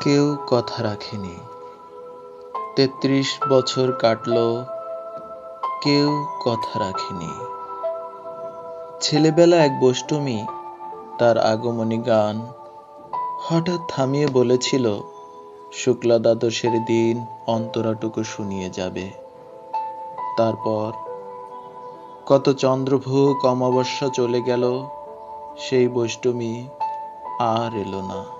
কেউ কথা রাখেনি। তেত্রিশ বছর কাটলো, কেউ কথা রাখেনি। ছেলেবেলা এক বষ্টমী তার আগমনী গান হঠাৎ থামিয়ে বলেছিল, শুক্লা দ্বাদশের দিন অন্তরাটুকু শুনিয়ে যাবে। তারপর কত চন্দ্রভূক অমাবস্যা চলে গেল, সেই বৈষ্টমী আর এলো না।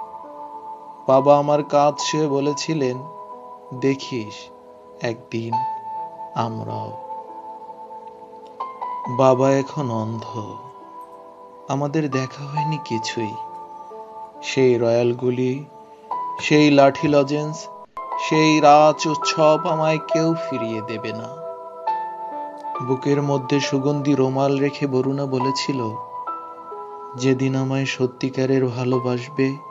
বাবা আমার কাজ শুয়ে বলেছিলেন, দেখিস একদিন আমরাও। বাবা এখন অন্ধ। আমাদের দেখা হয়নি কিছুই। সেই রয়্যালগুলি, সেই লাঠি লজেন্স, সেই রাজ উৎসব আমায় কেউ ফিরিয়ে দেবে না। বুকের মধ্যে সুগন্ধি রোমাল রেখে বরুণা বলেছিল, যেদিন আমায় সত্যিকারের ভালোবাসবে